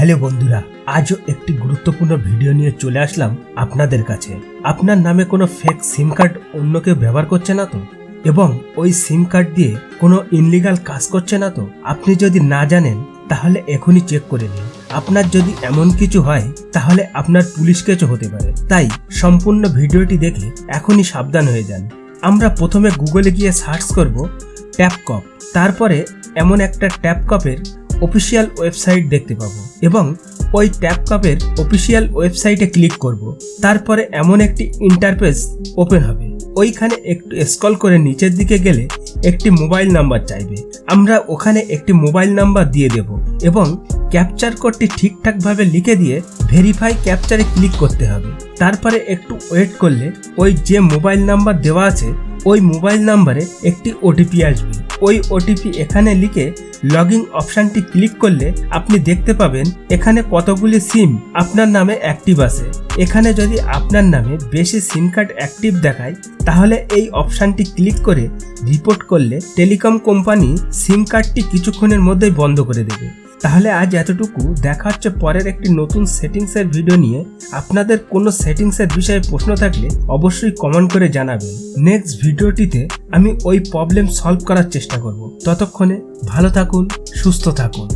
Hello বন্ধুরা, আজও একটি গুরুত্বপূর্ণ ভিডিও নিয়ে চলে আসলাম আপনাদের কাছে। আপনার নামে কোনো ফেক সিম কার্ড অন্য কেউ ব্যবহার করছে না তো? এবং ওই সিম কার্ড দিয়ে কোনো ইনলিগাল কাজ করছে না তো? আপনি যদি না জানেন, তাহলে এখনই চেক করে নিন। আপনার যদি এমন কিছু হয়, তাহলে আপনার পুলিশ কেচও হতে পারে। তাই সম্পূর্ণ ভিডিওটি দেখে এখনই সাবধান হয়ে যান। আমরা প্রথমে গুগলে গিয়ে সার্চ করব ট্যাপকপ তারপরে এমন একটা ট্যাপকপের অফিসিয়াল ওয়েবসাইট দেখতে পাবো এবং ওই ট্যাপকপের অফিসিয়াল ওয়েবসাইটে ক্লিক করব। তারপরে এমন একটি ইন্টারফেস ওপেন হবে। ওইখানে একটু স্ক্রল করে নিচের দিকে গেলে একটি মোবাইল নাম্বার চাইবে। আমরা ওখানে একটি মোবাইল নাম্বার দিয়ে দেব এবং ক্যাপচার কোডটি ঠিকঠাকভাবে লিখে দিয়ে ভেরিফাই ক্যাপচারে ক্লিক করতে হবে। তারপরে একটু ওয়েট করলে ওই যে মোবাইল নাম্বার দেওয়া আছে, ওই মোবাইল নাম্বারে একটি ওটিপি আসবে। ওই ওটিপি এখানে লিখে লগ ইন অপশানটি ক্লিক করলে আপনি দেখতে পাবেন এখানে কতগুলি সিম আপনার নামে অ্যাক্টিভ আছে। এখানে যদি আপনার নামে বেশি সিম কার্ড অ্যাক্টিভ দেখায়, তাহলে এই অপশানটি ক্লিক করে রিপোর্ট করলে টেলিকম কোম্পানি সিম কার্ডটি কিছুক্ষণের মধ্যেই বন্ধ করে দেবে। তাহলে আজ এতটুকু। দেখা হচ্ছে পরের একটি নতুন সেটিংসের ভিডিও নিয়ে। আপনাদের কোনো সেটিংসের বিষয়ে প্রশ্ন থাকলে অবশ্যই কমেন্ট করে জানাবেন। নেক্সট ভিডিওটিতে আমি ওই প্রবলেম সলভ করার চেষ্টা করব। ততক্ষণে ভালো থাকুন, সুস্থ থাকুন।